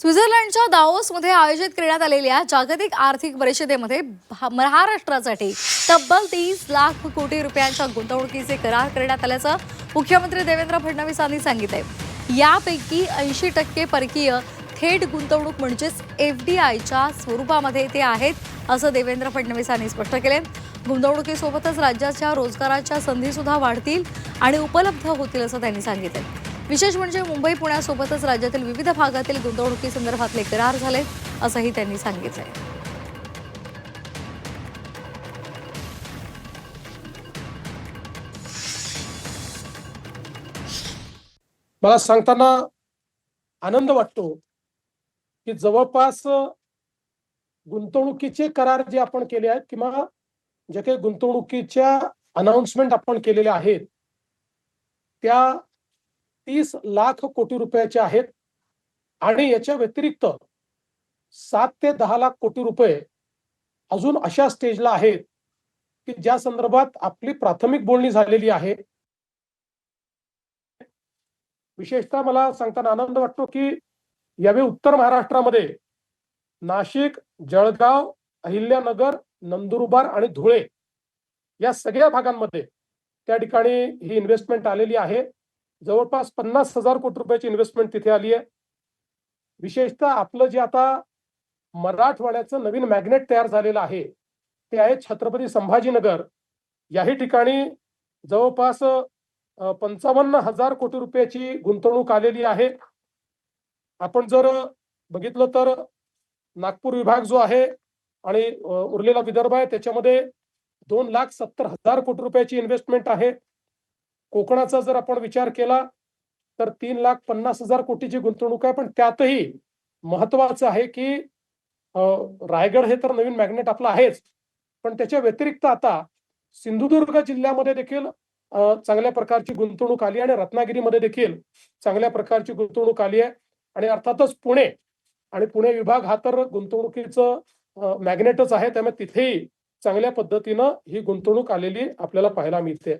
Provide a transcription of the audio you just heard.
स्वित्झर्लंडच्या दाओसमध्ये आयोजित करण्यात आलेल्या जागतिक आर्थिक परिषदेमध्ये भा- महाराष्ट्रासाठी तब्बल तीस लाख कोटी रुपयांच्या गुंतवणुकीचे करार करण्यात आल्याचं मुख्यमंत्री देवेंद्र फडणवीस यांनी सांगितलंय. यापैकी ऐंशी टक्के परकीय थेट गुंतवणूक म्हणजेच एफ डी आयच्या स्वरूपामध्ये ते आहेत असं देवेंद्र फडणवीस यांनी स्पष्ट केले गुंतवणुकीसोबतच राज्याच्या रोजगाराच्या संधीसुद्धा वाढतील आणि उपलब्ध होतील असं त्यांनी सांगितलं विशेष म्हणजे मुंबई पुण्यासोबतच राज्यातील विविध भागातील गुंतवणुकीसंदर्भातले करार झाले असंही त्यांनी सांगितलंय. मला सांगताना आनंद वाटतो की जवळपास गुंतवणुकीचे करार जे आपण केले आहेत किंवा जे काही गुंतवणुकीच्या अनाउन्समेंट आपण केलेल्या आहेत त्या तीस लाख कोटी रुपयाचे आहेत. आणि याच्या व्यतिरिक्त सात ते दहा लाख कोटी रुपये अजून अशा स्टेजला आहेत की ज्या संदर्भात आपली प्राथमिक बोलणी झालेली आहे. विशेषतः मला सांगताना आनंद वाटतो की यावेळी उत्तर महाराष्ट्रामध्ये नाशिक जळगाव अहिल्यानगर नंदुरबार आणि धुळे या सगळ्या भागांमध्ये त्या ठिकाणी ही इन्व्हेस्टमेंट आलेली आहे. जवळपास पन्नास हजार कोटी रुपयाची इन्व्हेस्टमेंट तिथे आली आहे. विशेषतः आपलं जे आता मराठवाड्याचं नवीन मॅग्नेट तयार झालेलं आहे ते आहे छत्रपती संभाजीनगर. याही ठिकाणी जवळपास पंचावन्न हजार कोटी रुपयाची गुंतवणूक आलेली आहे. आपण जर बघितलं तर नागपूर विभाग जो आहे आणि उरलेला विदर्भ आहे त्याच्यामध्ये दोन लाख सत्तर हजार कोटी रुपयाची इन्व्हेस्टमेंट आहे. कोकणाचा जर आपण विचार केला तर तीन लाख पन्नास हजार कोटीची गुंतवणूक आहे. पण त्यातही महत्वाचं आहे की रायगड हे तर नवीन मॅग्नेट आपलं आहेच. पण त्याच्या व्यतिरिक्त आता सिंधुदुर्ग जिल्ह्यामध्ये देखील चांगल्या प्रकारची गुंतवणूक आली आणि रत्नागिरीमध्ये देखील चांगल्या प्रकारची गुंतवणूक आली आहे. आणि अर्थातच पुणे आणि पुणे विभाग हा तर गुंतवणुकीचं मॅग्नेटच आहे. त्यामुळे तिथेही चांगल्या पद्धतीनं ही गुंतवणूक आलेली आपल्याला पाहायला मिळते.